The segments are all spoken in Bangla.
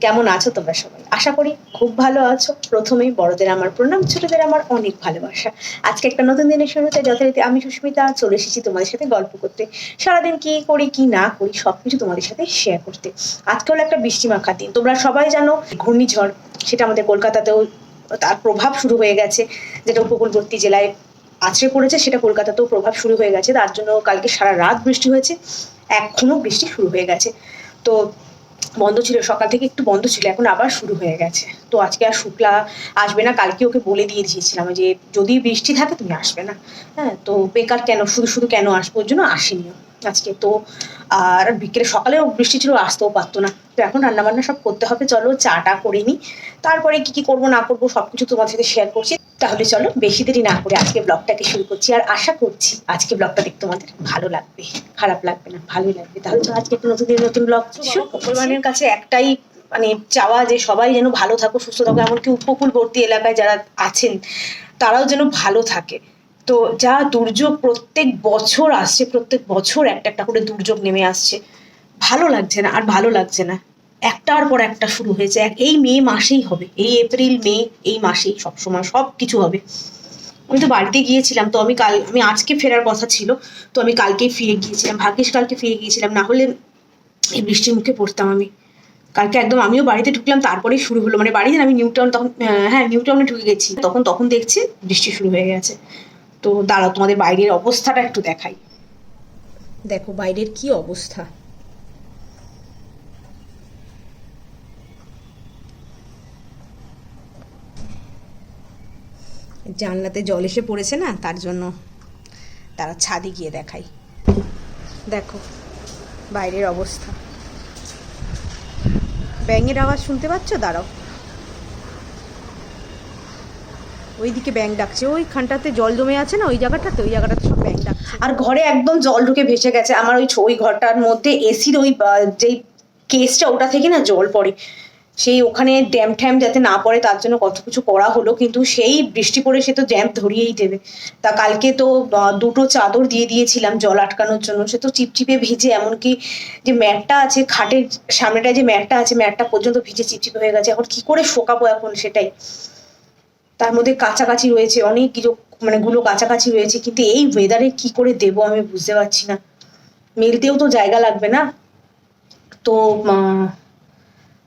কেমন আছো তোমরা সবাই? আশা করি খুব ভালো আছো। প্রথমেই বড়দের আমার প্রণাম, ছোটদের আমার অনেক ভালোবাসা। আজকে একটা নতুন দিনের শুরুতে যথারীতি আমি সুস্মিতা চলে এসেছি তোমাদের সাথে গল্প করতে। সারাদিন কি করি, কি না করি, সবকিছু তোমাদের সাথে শেয়ার করতে। আজকে হলো একটা বৃষ্টি মাখা দিন। তোমরা সবাই জানো ঘূর্ণিঝড়, সেটা আমাদের কলকাতাতেও তার প্রভাব শুরু হয়ে গেছে। যেটা উপকূলবর্তী জেলায় আছড়ে পড়েছে, সেটা কলকাতাতেও প্রভাব শুরু হয়ে গেছে। তার জন্য কালকে সারা রাত বৃষ্টি হয়েছে। এখনও বৃষ্টি শুরু হয়ে গেছে। তো বন্ধ ছিল, সকাল থেকে একটু বন্ধ ছিল, এখন আবার শুরু হয়ে গেছে। তো আজকে আর শুক্লা আসবে না, কালকে ওকে বলে দিয়ে দিয়েছিলাম যে, যদি বৃষ্টি থাকে তুমি আসবে না। হ্যাঁ তো বেকার কেন, শুধু শুধু কেন আসব ওর জন্য আসেনি আজকে তো আর বিকেলে সকালেও বৃষ্টি ছিল আসতেও পারতো না। তো এখন রান্নাবান্না সব করতে হবে চলো চাটা করে নিই। তারপরে কি কি করব না করব সব কিছু তোমাদের সাথে শেয়ার করছি। তাহলে চলো বেশি দেরি না করে আজকে ব্লগটাকে শুরু করছি। আর আশা করছি আজকে ব্লগটা দেখতে তোমাদের ভালো লাগবে খারাপ লাগবে না ভালোই লাগবে। তাহলে চলো আজকে একটা নতুন দিন নতুন ব্লগ ভগবানের কাছে একটাই মানে চাওয়া যে সবাই যেন ভালো থাকো সুস্থ থাকো এমনকি উপকূলবর্তী এলাকায় যারা আছেন তারাও যেন ভালো থাকে। তো যা দুর্যোগ প্রত্যেক বছর আসছে, প্রত্যেক বছর একটা একটা করে দুর্যোগ নেমে আসছে। ভালো লাগছে না, আর ভালো লাগছে না। একটার পর একটা শুরু হয়েছে। এই মে মাসেই হবে। এই এপ্রিল, মে, এই মাসেই সবসময় সব কিছু হবে। আমি তো বাড়িতে গিয়েছিলাম, তো আমি কাল, আমি আজকে ফেরার কথা ছিল, তো আমি কালকেই ফিরে গিয়েছিলাম। ভাগ্যিস কালকে ফিরে গিয়েছিলাম, না হলে এই বৃষ্টির মুখে পড়তাম আমি। কালকে একদম আমিও বাড়িতে ঢুকলাম, তারপরেই শুরু হলো। মানে বাড়িতে আমি নিউ টাউন তখন হ্যাঁ নিউ টাউনে ঢুকে গেছি। তখন তখন দেখছি বৃষ্টি শুরু হয়ে গেছে। তো দাঁড়াও, তোমাদের বাইরের অবস্থাটা একটু দেখাই। দেখো, বাইরের কি অবস্থা? জানলাতে জল এসে পড়েছে না, তার জন্য তারা ছাদে গিয়ে দেখাই। দেখো, বাইরের অবস্থা। ব্যাঙের আওয়াজ শুনতে পাচ্ছ? দাঁড়াও। ওইদিকে ব্যাং ডাকছে। ওইখানটাতে জল জমে আছে না? ওই জায়গাটাতে? ওই জায়গাটাতে সব ব্যাং ডাকছে। আর ঘরে একদম জল ঢুকে ভেসে গেছে। আমার ওই ওই ঘরটার মধ্যে এসির ওই যেই কেসটা ওটা থেকে না জল পড়ে। সেই ওখানে ড্যাম ট্যাম যাতে না পড়ে, তার জন্য কত কিছু করা হলো। কিন্তু সেই বৃষ্টি পড়ে সে তো ড্যাম ধরিয়েই দেবে। তা কালকে তো দুটো চাদর দিয়ে দিয়েছিলাম জল আটকানোর জন্য। সে তো চিপচিপে ভিজে, এমনকি যে ম্যাটটা আছে, খাটের সামনেটায় যে ম্যাটটা আছে, ম্যাটটা পর্যন্ত ভিজে চিপচিপে হয়ে গেছে। এখন কি করে শোকাবো এখন সেটাই? তার মধ্যে কাছাকাছি রয়েছে অনেক কিছু মানে গুলো কাছাকাছি রয়েছে কিন্তু এই ওয়েদারে কি করে দেব আমি বুঝতে পারছি না। মেলতেও তো জায়গা লাগবে না। তো আহ,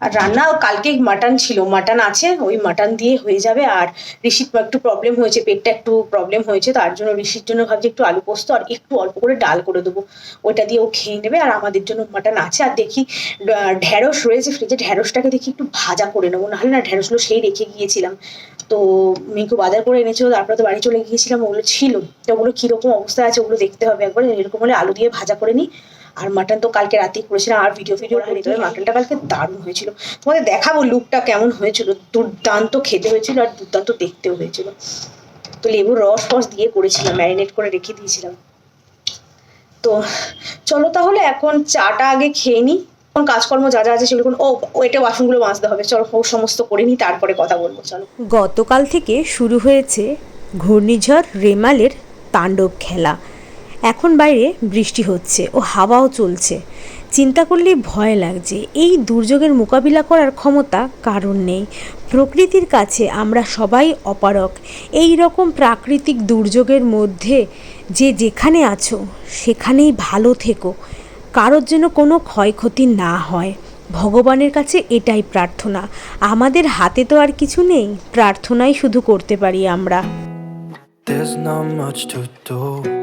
আর রান্না, কালকে মাটন ছিল। মাটন আছে, ওই মাটন দিয়ে হয়ে যাবে। আর ঋষির একটু প্রবলেম হয়েছে, পেটটা একটু প্রবলেম হয়েছে, তার জন্য ঋষির জন্য ভাবছি একটু আলু পোস্ত আর একটু অল্প করে ডাল করে দেবো। ওইটা দিয়ে ও খেয়ে নেবে আর আমাদের জন্য মাটন আছে। আর দেখি ঢ্যাঁড়স রয়েছে ফ্রিজে ঢ্যাঁড়সটাকে দেখি একটু ভাজা করে নেব। নাহলে না ঢ্যাঁড়সগুলো সেই রেখে গিয়েছিলাম। তো মিকু বাজার করে এনেছিল, তারপরে তো বাড়ি চলে গিয়েছিলাম। ওগুলো ছিল। তো ওগুলো কীরকম অবস্থায় আছে ওগুলো দেখতে হবে একবার। এরকম হলে আলু দিয়ে ভাজা করে নিই। আর মাটন তো কালকে রাতেই করেছিলাম, আর ভিডিও ভিডিও করে তবে মাটনটা কালকে দারুণ হয়েছিল। তোমাদের দেখাবো লুকটা কেমন হয়েছিল, দুর্দান্ত খেতে হয়েছিল আর দুর্দান্ত দেখতেও হয়েছিল। তো লেবুর রস ফস দিয়ে করেছিলাম ম্যারিনেট করে রেখে দিয়েছিলাম। তো চলো তাহলে এখন চাটা আগে খেয়ে নিই এখন কাজকর্ম যা যা আছে সেগুলো ও ওইটা বাসনগুলো মাজতে হবে। চলো, ও সমস্ত করে নিই তারপরে কথা বলব, চলো। গতকাল থেকে শুরু হয়েছে ঘূর্ণিঝড় রেমালের তাণ্ডব খেলা। এখন বাইরে বৃষ্টি হচ্ছে ও হাওয়াও চলছে। চিন্তা করলেই ভয় লাগছে। এই দুর্যোগের মোকাবিলা করার ক্ষমতা কারণ নেই। প্রকৃতির কাছে আমরা সবাই অপারক এই রকম প্রাকৃতিক দুর্যোগের মধ্যে যে যেখানে আছো, সেখানেই ভালো থেকো। কারোর যেন কোনো ক্ষয়ক্ষতি না হয়। ভগবানের কাছে এটাই প্রার্থনা। আমাদের হাতে তো আর কিছু নেই। প্রার্থনাই শুধু করতে পারি আমরা। There's not much to do.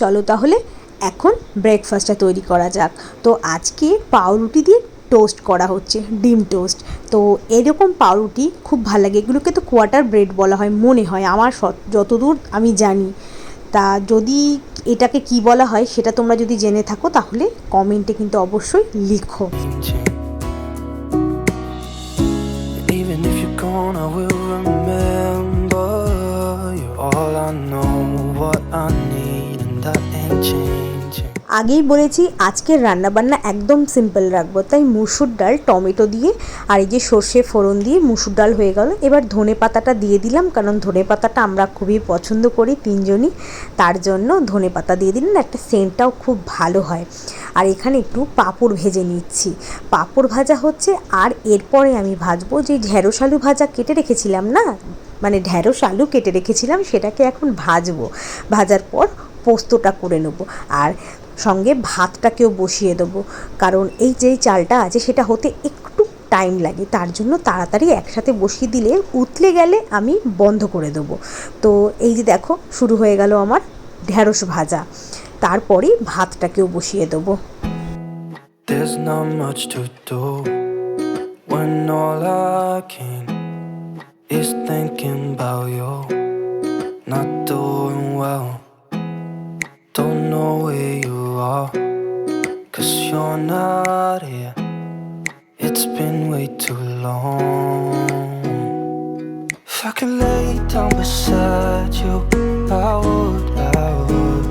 চলো তাহলে এখন ব্রেকফাস্টটা তৈরি করা যাক। তো আজকে পাউরুটি দিয়ে টোস্ট করা হচ্ছে ডিম টোস্ট তো এরকম পাউরুটি খুব ভালো লাগে। এগুলোকে তো কোয়ার্টার ব্রেড বলা হয় মনে হয়। আমার যতদূর আমি জানি। তা যদি এটাকে কি বলা হয় সেটা তোমরা যদি জেনে থাকো তাহলে কমেন্টে কিন্তু অবশ্যই লিখো. Even if you're gone, I will আগেই বলেছি, আজকের রান্নাবান্না একদম সিম্পল রাখব। তাই মুসুর ডাল, টমেটো দিয়ে আর এই যে সর্ষে ফোড়ন দিয়ে মুসুর ডাল হয়ে গেল। এবার ধনে পাতাটা দিয়ে দিলাম, কারণ ধনে পাতাটা আমরা খুবই পছন্দ করি তিনজনই। তার জন্য ধনে পাতা দিয়ে দিলাম একটা সেন্টটাও খুব ভালো হয়। আর এখানে একটু পাঁপড় ভেজে নিচ্ছি। পাঁপড় ভাজা হচ্ছে, আর এরপরে আমি ভাজবো যে ঢেঁড়স আলু ভাজা কেটে রেখেছিলাম না? মানে ঢেঁড়স আলু কেটে রেখেছিলাম, সেটাকে এখন ভাজবো। ভাজার পর পোস্তটা করে নেব আর সঙ্গে ভাতটাকেও বসিয়ে দেবো। কারণ এই যে চালটা আছে সেটা হতে একটু টাইম লাগে তার জন্য তাড়াতাড়ি একসাথে বসিয়ে দিলে উতলে গেলে আমি বন্ধ করে দেবো। তো এই যে দেখো শুরু হয়ে গেল আমার ঢ্যাঁড়স ভাজা। তারপরে ভাতটাকেও বসিয়ে দেবো। There's not much to do when all I can is thinking about you. Not doing well, don't know where you are, cause you're not here. It's been way too long. If I could lay down beside you, I would, I would.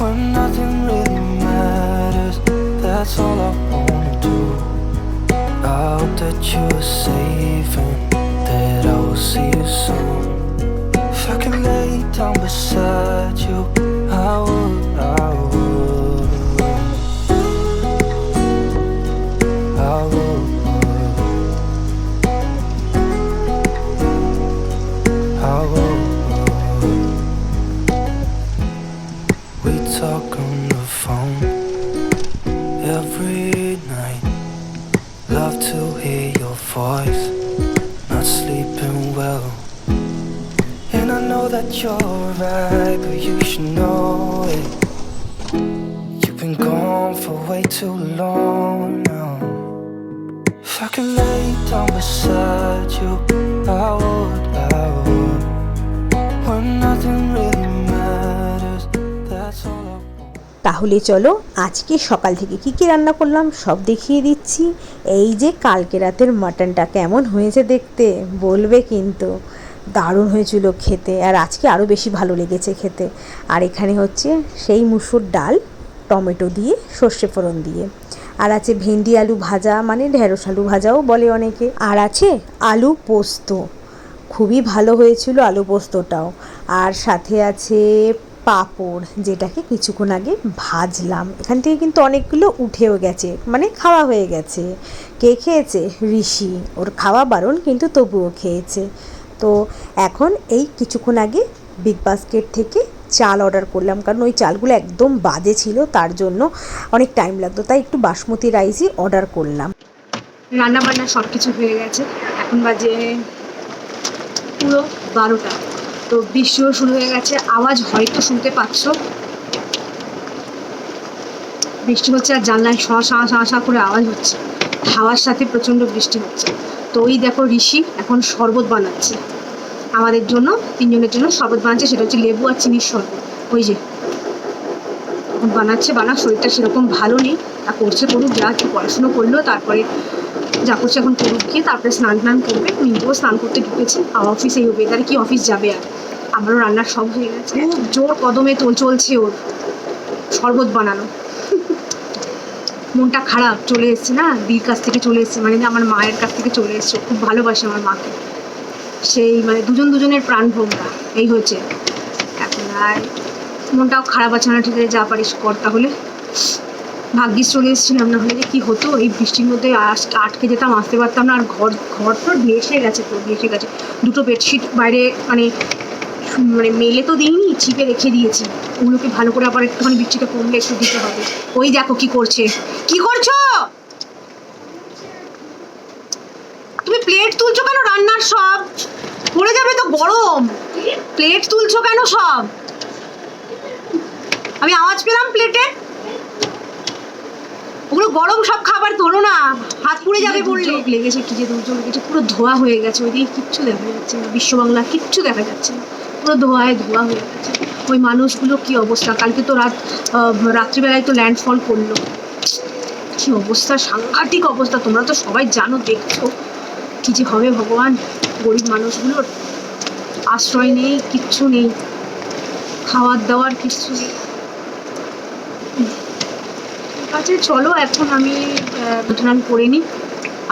When nothing really matters, that's all I wanna do. I hope that you're safe and that I will see you soon. If I could lay down beside you, talk on the phone every night. Love to hear your voice, not sleeping well. And I know that you're right, but you should know it. You've been gone for way too long now. If I could lay down beside তাহলে চলো আজকে সকাল থেকে কী কী রান্না করলাম সব দেখিয়ে দিচ্ছি। এই যে কালকে রাতের মাটনটা কেমন হয়েছে দেখতে, বলবে কিন্তু। দারুণ হয়েছিল খেতে আর আজকে আরও বেশি ভালো লেগেছে খেতে। আর এখানে হচ্ছে সেই মুসুর ডাল, টমেটো দিয়ে, সর্ষে ফোড়ন দিয়ে। আর আছে ভেন্ডি আলু ভাজা মানে ঢেঁড়স আলু ভাজাও বলে অনেকে। আর আছে আলু পোস্ত। খুবই ভালো হয়েছিল আলু পোস্তটাও। আর সাথে আছে পাঁপড়, যেটাকে কিছুক্ষণ আগে ভাজলাম। এখান থেকে কিন্তু অনেকগুলো উঠেও গেছে মানে খাওয়া হয়ে গেছে। কে খেয়েছে? ঋষি। ওর খাওয়া বারণ কিন্তু তবুও খেয়েছে। তো এখন এই কিছুক্ষণ আগে বিগ বাস্কেট থেকে চাল অর্ডার করলাম, কারণ ওই চালগুলো একদম বাজে ছিল, তার জন্য অনেক টাইম লাগতো, তাই একটু বাসমতি রাইসই অর্ডার করলাম। রান্না বান্না সব কিছু হয়ে গেছে, এখন বাজে পুরো বারোটা। তো বৃষ্টিও শুরু হয়ে গেছে, আওয়াজ হয়তো শুনতে পাচ্ছ। বৃষ্টি হচ্ছে আর জানলায় শা শা শা শা করে আওয়াজ হচ্ছে। হাওয়ার সাথে প্রচণ্ড বৃষ্টি হচ্ছে। তো ওই দেখো ঋষি এখন শরবত বানাচ্ছে। আমাদের জন্য, তিনজনের জন্য শরবত বানাচ্ছে, সেটা হচ্ছে লেবু আর চিনির শরবত। ওই যে, বানাচ্ছে বানা শরীরটা সেরকম ভালো নেই। তা করছে করুক, যা একটু পড়াশুনো করল, তারপরে যা করছে এখন করুক গিয়ে তারপরে স্নান টান করবে মিন্টুও স্নান করতে ঢুকেছে। আর অফিস এই ওয়েদারে কি অফিস যাবে আর? আমারও রান্নার সব হয়ে গেছে। খুব জোর কদমে তোল চলছে ওর। শরবত বানানো। মনটা খারাপ, চলে এসছে না? দির কাছ থেকে চলে এসছে। মানে আমার মায়ের কাছ থেকে চলে এসছে। খুব ভালোবাসে আমার মাকে। সেই মানে দুজন দুজনের প্রাণ ভোমরা। এই হচ্ছে এখন আর মনটাও খারাপ আছে না? ঠিক আছে, যা পারিস কর তাহলে। ভাগ্যিস চলে এসেছিলাম, না হলে যে কী হতো? এই বৃষ্টির মধ্যে আটকে যেতাম, আসতে পারতাম না, আর ঘর ঘর তো ভেসে গেছে তো ভেসে গেছে। দুটো বেডশিট বাইরে মানে মানে মেলে তো দিইনি চিপে রেখে দিয়েছি। ওগুলোকে ভালো করে আবার একটুখানি বৃষ্টিটা কমলে একটু দিতে হবে। ওই দেখো কি করছে। কি করছ? তুমি প্লেট তুলছো কেন রান্নার সব? পড়ে যাবে তো গরম। প্লেট তুলছো কেন সব? আমি আওয়াজ পেলাম প্লেটে? ওগুলো গরম সব খাবার ধরো না হাত পুড়ে যাবে বললে। লেগেছে কি যে দুর্যোগ লেগেছে পুরো ধোয়া হয়ে গেছে ওইদিকে কিচ্ছু দেখা যাচ্ছে না বিশ্ব বাংলা কিচ্ছু দেখা যাচ্ছে না। পুরো ধোয়ায় ধোয়া হয়ে গেছে। ওই মানুষগুলো কি অবস্থা? কালকে তো রাত রাত্রিবেলায় তো ল্যান্ডফল করল। কি অবস্থা সাংঘাতিক অবস্থা। তোমরা তো সবাই জানো দেখছ। কি যে হবে ভগবান গরিব মানুষগুলোর আশ্রয় নেই কিচ্ছু নেই। খাওয়ার দাওয়ার কিচ্ছু নেই। আছে চলো এখন আমি স্নান করে নিই।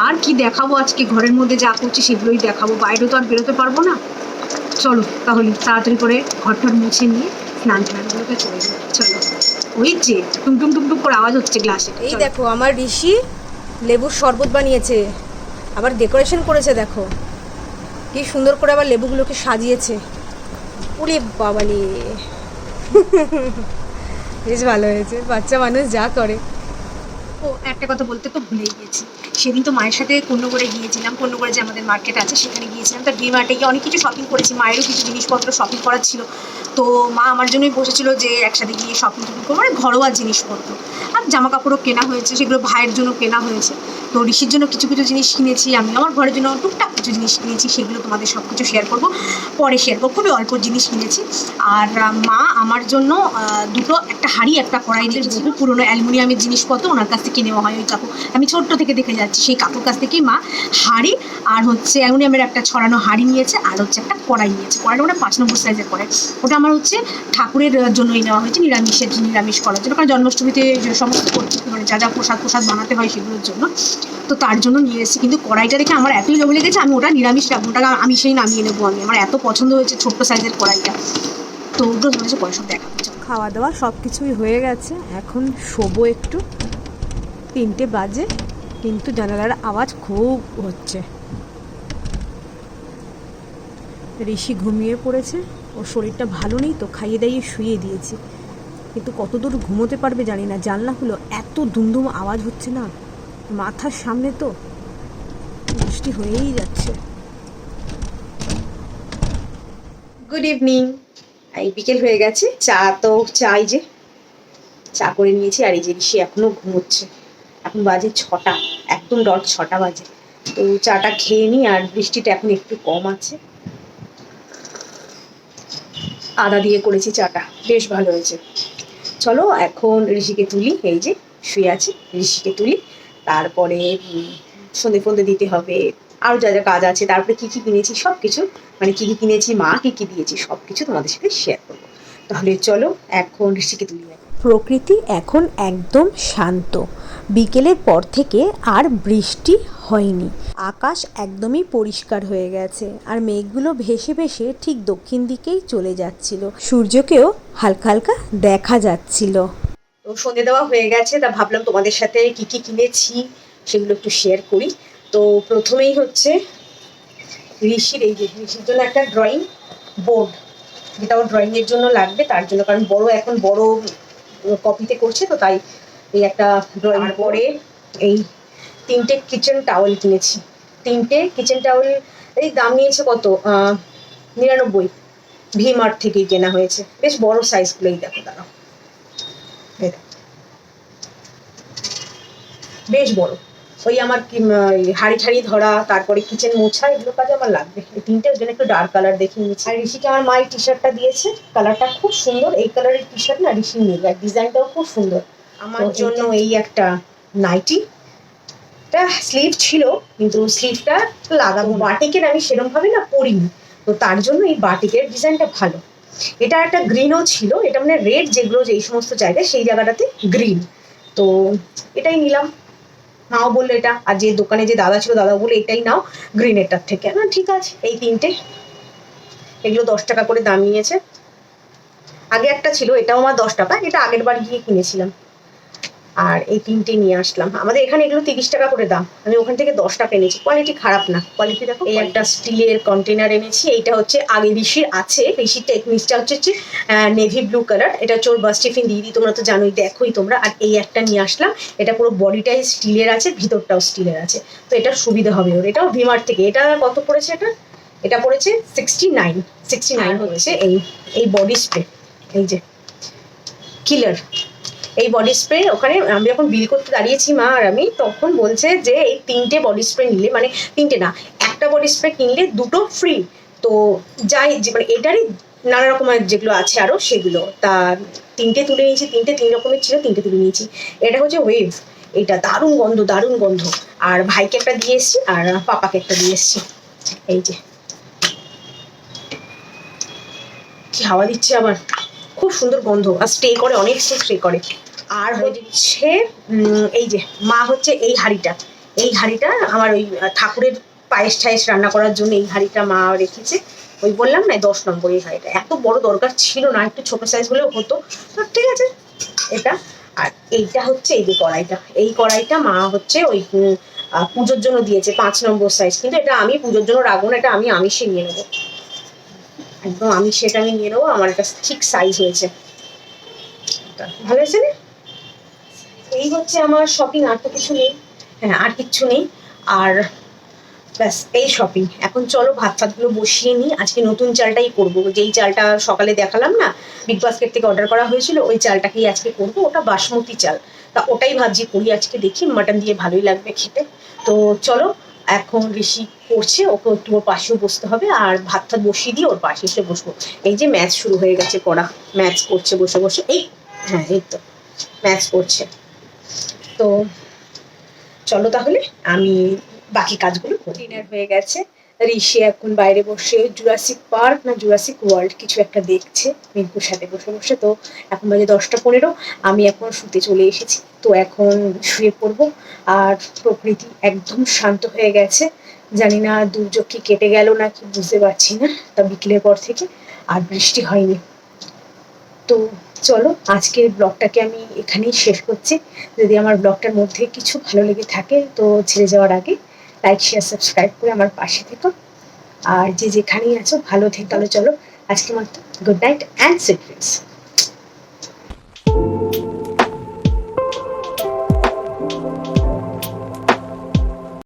আর কি দেখাবো আজকে? ঘরের মধ্যে যা করছি সেগুলোই দেখাবো। বাইরে তো আর বেরোতে পারব না। চলো তাহলে তাড়াতাড়ি করে ঘরটার মুছে নিয়ে স্নান টানগুলোকে চলে যাই। চলো। ওই যে টুমটুম টুমটুম করে আওয়াজ হচ্ছে গ্লাসে। এই দেখো আমার ঋষি লেবুর শরবত বানিয়েছে। আবার ডেকোরেশন করেছে দেখো। কি সুন্দর করে আবার লেবুগুলোকে সাজিয়েছে। ওরে বাবালি বেশ ভালো হয়েছে। বাচ্চা মানুষ যা করে। ও একটা কথা বলতে তো ভুলেই গিয়েছি। সেদিন তো মায়ের সাথে করে গিয়েছিলাম করে যে আমাদের মার্কেট আছে, সেখানে গিয়েছিলাম। তো ডি মার্টে গিয়ে অনেক কিছু শপিং করেছি, মায়েরও কিছু জিনিসপত্র শপিং করার ছিল। তো মা আমার জন্যই বসেছিল যে একসাথে গিয়ে শপিং টপিং করব মানে ঘরোয়া জিনিসপত্র। আর জামা কাপড়ও কেনা হয়েছে, সেগুলো ভাইয়ের জন্য কেনা হয়েছে। তো ঋষির জন্য কিছু কিছু জিনিস কিনেছি, আমি আমার ঘরের জন্য টুকটাক কিছু জিনিস কিনেছি, সেগুলো তোমাদের সব কিছু শেয়ার করব। পরে শেয়ার করব, খুবই অল্প জিনিস কিনেছি। আর মা আমার জন্য দুটো, একটা হাঁড়ি, একটা কড়াই রেখেছিল পুরোনো অ্যালুমিনিয়ামের জিনিসপত্র ওনার কাছ থেকে নেওয়া হয় ওই কাকু আমি ছোট্ট থেকে দেখে যাচ্ছি, সেই কাকুর কাছ থেকেই মা হাঁড়ি আর হচ্ছে অ্যালুমিনিয়ামের একটা ছড়ানো হাঁড়ি নিয়েছে আর হচ্ছে একটা কড়াই নিয়েছে। কড়াইটা ওটা পাঁচ নম্বর সাইজের কড়াই। ওটা আমার হচ্ছে ঠাকুরের জন্যই নেওয়া হয়েছে, নিরামিষের, নিরামিষ করার জন্য। কারণ জন্মাষ্টমীতে সমস্ত মানে যা যা প্রসাদ প্রসাদ বানাতে হয় সেগুলোর জন্য। তো তার জন্য নিয়ে এসেছি। কিন্তু কড়াইটা দেখে আমার এতই লোভ লেগেছে, আমি ওটা নিরামিষ রাখব ওটা আমি সেই নামিয়ে নেব আমি। আমার এত পছন্দ হয়েছে ছোট্ট সাইজের কড়াইটা। তো ওগুলো পরে সব দেখাবো। খাওয়া দাওয়া সব কিছুই হয়ে গেছে। এখন শোবো একটু। তিনটে বাজে, কিন্তু জানালার আওয়াজ খুব হচ্ছে। ঋষি ঘুমিয়ে পড়েছে। ওর শরীরটা ভালো নেই, তো খাইয়ে দাইয়ে শুয়ে দিয়েছি। কিন্তু কতদূর ঘুমোতে পারবে জানি না। জানলাগুলো এত দুমদুম আওয়াজ হচ্ছে না। মাথার সামনে তো বৃষ্টি হয়েই যাচ্ছে। গুড ইভিনিং এই বিকেল হয়ে গেছে, চা তো চাই যে। চা করে নিয়েছি আর এই যে ঋষি এখনও ঘুমোচ্ছে। এখন বাজে ছটা, একদম ডট ছটা বাজে। তো চাটা খেয়ে নিই আর বৃষ্টিটা এখন একটু কম আছে। আদা দিয়ে করেছি চাটা, বেশ ভালো হয়েছে। চলো এখন ঋষিকে তুলি, এই যে শুয়ে আছে, ঋষিকে তুলি। তারপরে সন্ধে ফন্দে দিতে হবে। আরও যা যা কাজ আছে, তারপরে কি কি কিনেছি সব কিছু মানে কি কি কিনেছি মা কি কি দিয়েছি সব কিছু তোমাদের সাথে শেয়ার করব। তাহলে চলো এখন ঋষিকে তুলি প্রকৃতি এখন একদম শান্ত। বিকেলের পর থেকে আর বৃষ্টি হয়নি। আকাশ একদমই পরিষ্কার হয়ে গেছে আর মেঘগুলো ভেসে ভেসে ঠিক দক্ষিণ দিকেই চলে যাচ্ছিল। সূর্যকেও হালকা হালকা দেখা যাচ্ছিল। সন্ধে দেওয়া হয়ে গেছে তা ভাবলাম তোমাদের সাথে কি কি কিনেছি সেগুলো একটু শেয়ার করি। তো প্রথমেই হচ্ছে ঋষির এই যে ঋষির জন্য একটা ড্রয়িং বোর্ড যেটা ওর ড্রয়িং এর জন্য লাগবে তার জন্য কারণ বড় এখন বড় কপিতে করছে তো তাই এই একটা ড্রয়িং পরে এই তিনটে কিচেন টাওয়েল কিনেছি। তিনটে কিচেন টাওয়েল এই দাম নিয়েছে কত? নিরানব্বই। ভি মার্ট থেকেই কেনা হয়েছে। বেশ বড় সাইজগুলোই দেখো দাঁড়াও এই দেখো। বেশ বড়। ওই আমার হাড়ি ঠাড়ি ধরা তারপরে কিচেন মোছা এগুলো কাজে আমার লাগবে। এই তিনটে জন্য একটু ডার্ক কালার দেখে নিয়েছি। আর ঋষিকে আমার মা এই টি শার্টটা দিয়েছে। কালারটা খুব সুন্দর। এই কালারের টি শার্ট না ঋষি নিল আর ডিজাইনটাও খুব সুন্দর। আমার জন্য এই একটা নাইটি এটা স্লিভ ছিল কিন্তু স্লিভটা লাগাবো। বাটিকের আমি সেরকম ভাবে না পরিনি। তো তার জন্য এই বাটিকের ডিজাইনটা ভালো। এটা একটা গ্রিনও ছিল। এটা মানে রেড যেগুলো যে এই সমস্ত জায়গায় সেই জায়গাটাতে গ্রিন তো এটাই নিলাম। নাও বলল এটা। আর যে দোকানে যে দাদা ছিল দাদা বলে এটাই নাও গ্রিন এটার থেকে। না ঠিক আছে, এই তিনটে। এগুলো দশ টাকা করে দাম নিয়েছে। আগে একটা ছিল, এটাও আমার দশ টাকা, এটা আগের বার গিয়ে কিনেছিলাম। আর এই তিনটে নিয়ে আসলাম। আমাদের এখানে এগুলো তিরিশ টাকা করে দাম। আমি ওখান থেকে দশ টাকা এনেছি। কোয়ালিটি খারাপ না। কোয়ালিটি দেখো এই একটা স্টিলের কন্টেনার এনেছি। এইটা হচ্ছে আগে ঋষির আছে। ঋষির টেকনিক্সটা হচ্ছে হচ্ছে নেভি ব্লু কালার এটা চোর বাস টিফিন দিদি তোমরা তো জানোই দেখোই তোমরা। আর এই একটা নিয়ে আসলাম। এটা পুরো বডিটাই স্টিলের আছে ভিতরটাও স্টিলের আছে। তো এটার সুবিধা হবে ওর। এটাও ভিমার থেকে। এটা কত পড়েছে এটা? এটা পড়েছে সিক্সটি নাইন সিক্সটি নাইন হচ্ছে এই এই বডি স্প্রে এই যে কিলার এই বডি স্প্রে ওখানে আমি যখন বিল করতে দাঁড়িয়েছি মা আর আমি, তখন বলছে যে এই তিনটে বডি স্প্রে নিলে মানে তিনটে না, একটা বডি স্প্রে কিনলে দুটো ফ্রি তো যাই, যে মানে এটারই নানা রকমের যেগুলো আছে আরও সেগুলো। তা তিনটে তুলে নিয়েছি, তিনটে তিন রকমের ছিল, তিনটে তুলে নিয়েছি। এটা হচ্ছে ওয়েভ এটা দারুণ গন্ধ দারুণ গন্ধ। আর ভাইকে একটা দিয়ে এসছি, আর পাপাকে একটা দিয়ে এসছি। এই যে। কি হাওয়া দিচ্ছে আবার। খুব সুন্দর গন্ধ। আর স্টে করে, অনেক স্টে করে। আর হচ্ছে এই যে, মা হচ্ছে এই হাঁড়িটা। এই হাঁড়িটা আমার ওই ঠাকুরের পায়েস ঠায়েস রান্না করার জন্য এই হাঁড়িটা মা রেখেছে। ওই বললাম না দশ নম্বর এই হাঁড়িটা। এত বড় দরকার ছিল না, একটু ছোট সাইজ হলেও হতো। তো ঠিক আছে, এটা। আর এইটা হচ্ছে এই যে কড়াইটা। এই কড়াইটা মা হচ্ছে ওই পুজোর জন্য দিয়েছে পাঁচ নম্বর সাইজ কিন্তু এটা আমি পুজোর জন্য রাখব না, এটা আমি আমিষে নিয়ে নেব। একদম আমি সেটা আমি নিয়ে নেব, আমার একটা ঠিক সাইজ হয়েছে। এটা ভালো হয়েছে না? এই হচ্ছে আমার শপিং আর তো কিছু নেই। হ্যাঁ আর কিচ্ছু নেই। আর ব্যাস, এই শপিং এখন চলো ভাত ফাতগুলো বসিয়ে নিই। আজকে নতুন চালটাই করব। যেই চালটা সকালে দেখালাম না বিগ বাস্কেট থেকে অর্ডার করা হয়েছিল, ওই চালটাকেই আজকে করব। ওটা বাসমতি চাল। তা ওটাই ভাবছি করি আজকে দেখি মাটন দিয়ে ভালোই লাগবে খেতে। তো চলো, এখন ঋষি করছে, ওকে একটু ওর পাশেও বসতে হবে। আর ভাত টাত বসিয়ে দিয়ে ওর পাশে এসে বসবো। এই যে ম্যাচ শুরু হয়ে গেছে পড়া ম্যাচ করছে বসে বসে। এই হ্যাঁ এই তো। ম্যাচ করছে। তো চলো তাহলে, আমি বাকি কাজগুলো ডিনার হয়ে গেছে। ঋষি এখন বাইরে বসে জুরাসিক পার্ক না জুরাসিক ওয়ার্ল্ড কিছু একটা দেখছে মিল্কুর সাথে বসে বসে। তো এখন বাজে দশটা পনেরো, আমি এখন শুতে চলে এসেছি। তো এখন শুয়ে পড়ব আর প্রকৃতি একদম শান্ত হয়ে গেছে। জানি না দুর্যোগ কি কেটে গেল না কি বুঝতে পারছি না। তা বিকেলের পর থেকে আর বৃষ্টি হয়নি। তো চলো, আজকের ব্লগটাকে আমি এখানেই শেষ করছি। যদি আমার ব্লগটার মধ্যে কিছু ভালো লেগে থাকে, তো ছেড়ে যাওয়ার আগে লাইক শেয়ার সাবস্ক্রাইব করে আমার পাশে থেকো। আর যে যেখানেই আছো, ভালো থেকে। তাহলে চলো আজকে মতো good night and sweet dreams